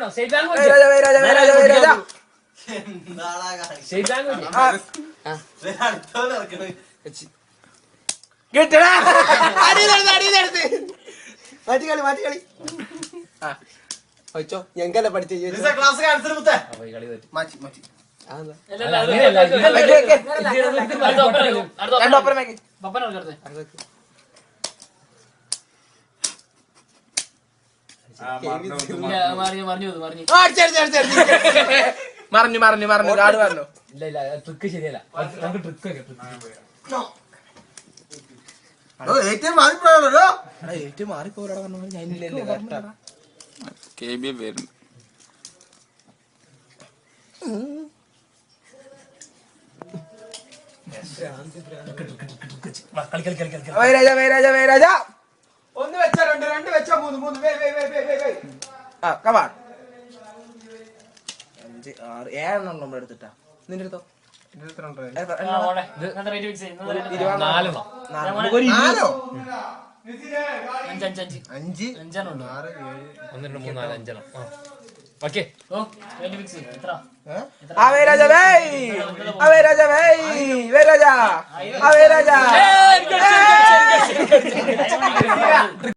വേണോ state bank state bank കിട്ടടാ അടിയിലെടുത്ത് അടിയിലെടുത്ത് മാറ്റി കളി മാറ്റി കളി ആ വെച്ചോ ഞങ്ങല്ലേ പഠിച്ചു. മാറ്റി മാറ്റി അല്ല, മറിഞ്ഞു മറിഞ്ഞു മറിഞ്ഞു. ആ, അടിച്ച്, അടിച്ച്, അടിച്ച്, അടിച്ച്. മറിഞ്ഞു മറിഞ്ഞു മറിഞ്ഞു. കാട് പറഞ്ഞു. ഇല്ല ഇല്ല ട്രിക്ക് ശരിയല്ല. നമുക്ക് ട്രിക്ക് കെ ബി വരുന്നു. ഒന്ന് വെച്ചാ മൂന്ന് മൂന്ന് വേ വേ വേ വേ വേ വേ ആ കമാൺ അഞ്ച് ആറ് ഏഴെണ്ണം നമ്മൾ എടുത്തിട്ടാ. നിന്റെ അടുത്തോ? ഓക്കെ. വേ വേ